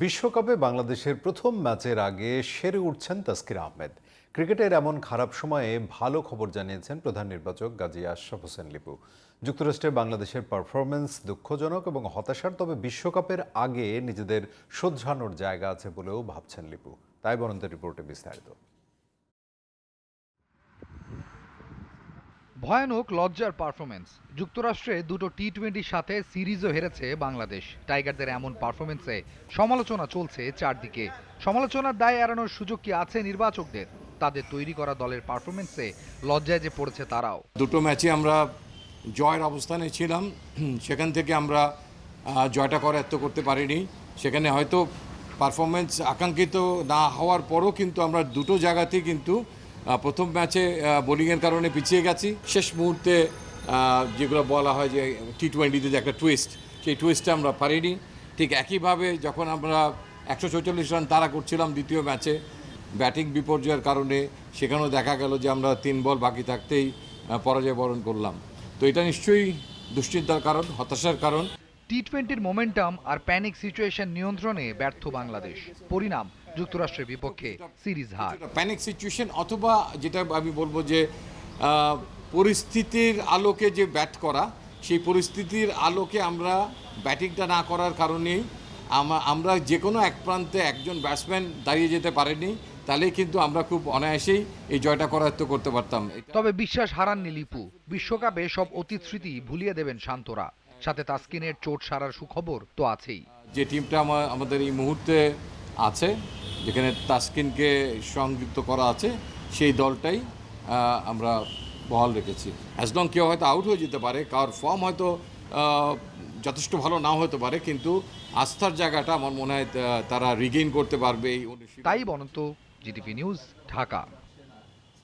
বিশ্বকাপে বাংলাদেশের প্রথম ম্যাচের আগে সেরে উঠছেন তাসকির আহমেদ। ক্রিকেটের এমন খারাপ সময়ে ভালো খবর জানিয়েছেন প্রধান নির্বাচক গাজী আশরাফ হোসেন লিপু। যুক্তরাষ্ট্রে বাংলাদেশের পারফরমেন্স দুঃখজনক এবং হতাশার, তবে বিশ্বকাপের আগে নিজেদের শোধরানোর জায়গা আছে বলেও ভাবছেন লিপু। তাই বরন্ত রিপোর্টে বিস্তারিত। ভয়ানক লজ্জার পারফরমেন্স যুক্তরাষ্ট্রে দুটো টি টোয়েন্টির সাথে সিরিজও হেরেছে বাংলাদেশ। টাইগারদের এমন পারফরমেন্সে সমালোচনা চলছে চারদিকে। সমালোচনার দায় এড়ানোর সুযোগ কি আছে নির্বাচকদের? তাদের তৈরি করা দলের পারফরমেন্সে লজ্জায় যে পড়েছে তারাও। দুটো ম্যাচে আমরা জয়ের অবস্থানে ছিলাম। সেখান থেকে আমরা জয়টা করে এত করতে পারিনি। সেখানে হয়তো পারফরমেন্স আকাঙ্ক্ষিত না হওয়ার পরও কিন্তু আমরা দুটো জায়গাতেই কিন্তু প্রথম ম্যাচে বোলিংয়ের কারণে পিছিয়ে গেছি। শেষ মুহূর্তে যেগুলো বলা হয় যে টি টোয়েন্টিতে যে একটা টুইস্ট সেই টুইস্টটা আমরা পারিনি। ঠিক একইভাবে যখন আমরা একশো চৌচল্লিশ রান তাড়া করছিলাম দ্বিতীয় ম্যাচে, ব্যাটিং বিপর্যয়ের কারণে সেখানেও দেখা গেল যে আমরা তিন বল বাকি থাকতেই পরাজয় বরণ করলাম। তো এটা নিশ্চয়ই দুশ্চিন্তার কারণ, হতাশার কারণ। টি টোয়েন্টির মোমেন্টাম আর প্যানিক সিচুয়েশন নিয়ন্ত্রণে ব্যর্থ বাংলাদেশ। পরিণাম যুক্তরাষ্ট্রের বিপক্ষে সিরিজ হার। প্যানিক সিচুয়েশন অথবা যেটা আমি বলব যে পরিস্থিতির আলোকে যে ব্যাট করা সেই পরিস্থিতির আলোকে আমরা ব্যাটিংটা না করার কারণেই আমরা যে কোনো এক প্রান্তে একজন ব্যাটসম্যান দাঁড়িয়ে যেতে পারেনি তাহলে কিন্তু আমরা খুব অনায়াসেই এই জয়টা করায়ত্ত করতে পারতাম। তবে বিশ্বাস হারাননি লিপু। বিশ্বকাপে সব অতীত স্মৃতি ভুলিয়ে দেবেন শান্তরা। সাথে তাসকিনের চোট সারার সুখবর তো আছেই। যে টিমটা আমা- আমাদের এই মুহূর্তে আছে যেখানে তাসকিনকে সংযুক্ত করা আছে সেই দলটাই আমরা বহাল রেখেছি। অ্যাজ লং কেউ হয়তো আউট হয়ে যেতে পারে কার ফর্ম হয়তো যথেষ্ট ভালো নাও হতে পারে কিন্তু আস্থার জায়গাটা আমার মনে হয় তারা রিগেইন করতে পারবে এই তাই বনন্ত জিটিভি নিউজ ঢাকা।